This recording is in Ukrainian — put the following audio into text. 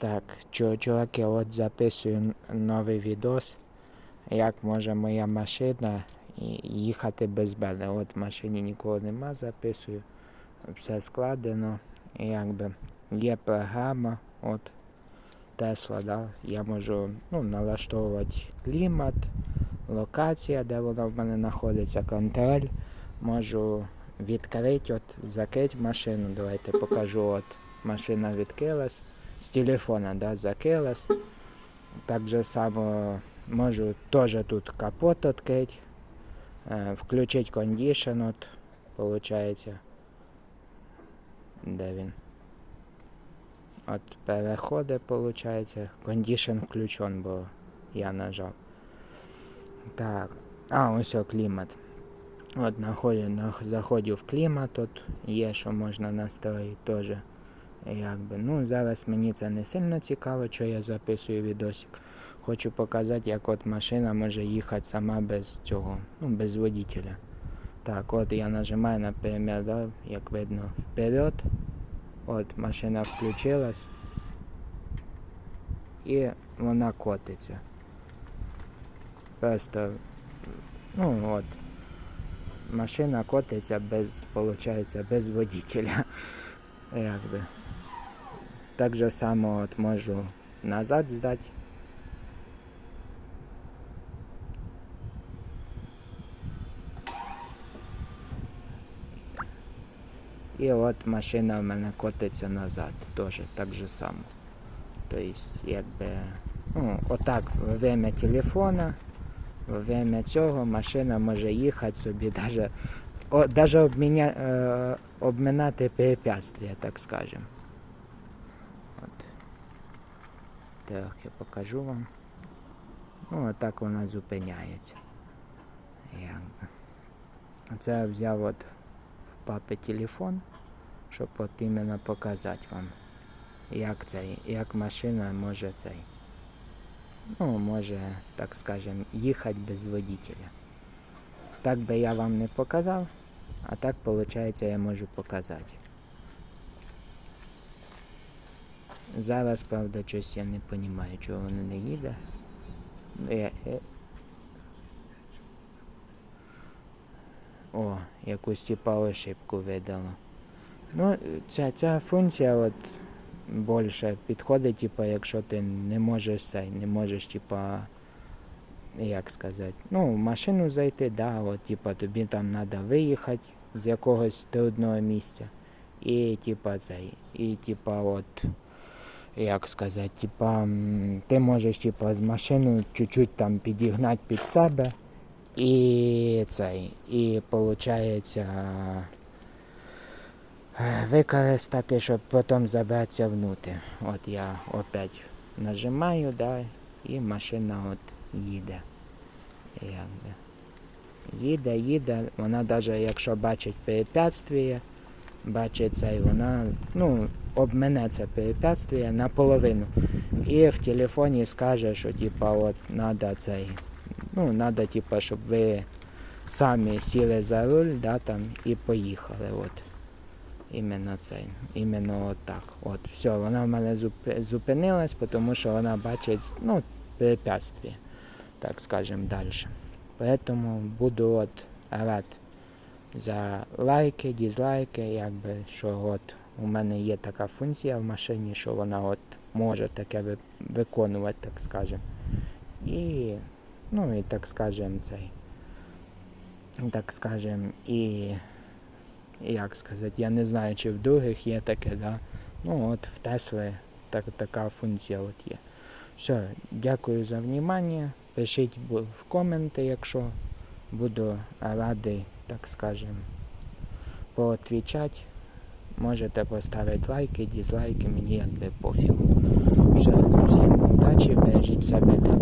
Так, чуваки, от записую новий відос, як може моя машина їхати без мене. От в машині нікого нема, записую. Все складено. Якби є програма, от Тесла, да. Я можу ну, налаштовувати клімат, локація, де вона в мене знаходиться, контроль. Можу відкрити, от, закрити машину. Давайте покажу. От машина відкрилась з телефона, да, закрилась. Так же само можу теж тут капот відкрити, е, включити кондишн, от, получається. Де він? От переходи, получається. Кондишн включен, бо я нажав. Так. А, ось о, клімат. От заходжу в клімат, тут є, що можна настроїти теж. Якби. Ну, зараз мені це не сильно цікаво, що я записую відосик. Хочу показати, як от машина може їхати сама без цього, ну, без водителя. Так, от я нажимаю, наприклад, да, як видно, вперед. От машина включилась. І вона котиться. Просто, ну от, машина котиться без, получається, без водителя. Якби. Так же само от можу назад здати. І от машина в мене котиться назад, теж так же само. Тобто, якби, ну, отак, во время телефона, во время цього машина може їхати собі, даже, о, даже обміня, е, обминати препятствия, так скажем. От. Так, я покажу вам. Ну, отак вона зупиняється. Якби. Це я взяв от в папи телефон, щоб от іменно показати вам, як цей, як машина може цей. Ну, може, так скажем, їхати без водителя. Так би я вам не показав, а так, виходить, я можу показати. Зараз, правда, щось я не розумію, чого воно не їде. Е, е. О, якусь типа ошибку видало. Ну, ця, ця функція от більше підходить, типа, якщо ти не можеш цей, не можеш, типа, як сказати, ну, в машину зайти, да, от, типа, тобі там треба виїхати з якогось трудного місця. І типа цей, і типа от, як сказати, типа, ти можеш типа з машину чуть-чуть там підігнати під себе. І цей, і виходить використати, щоб потім забратися внутрі. От я опять нажимаю, да, і машина от їде. Якби. Їде, їде, вона навіть якщо бачить препятствие, бачить це, і вона ну, обмене це препятствие наполовину. І в телефоні скаже, що типа от треба цей, ну, треба, типа, щоб ви самі сіли за руль, да, там, і поїхали. От. Іменно цей, іменно от. От, все, вона в мене зупинилась, тому що вона бачить, ну, препятствие, так скажем, далі. Поэтому буду от рад за лайки, дізлайки, якби, що от у мене є така функція в машині, що вона от може таке виконувати, так скажем. І, ну і так скажем, цей. Так скажем, і як сказати, я не знаю, чи в других є таке, да. Ну от в Тесли так, така функція от є. Все, дякую за внимание. Пишіть в коменти, якщо буду радий, так скажем, поотвічати. Можете поставити лайки, дізлайки, мені якби пофіг. Все, всім удачі, бережіть себе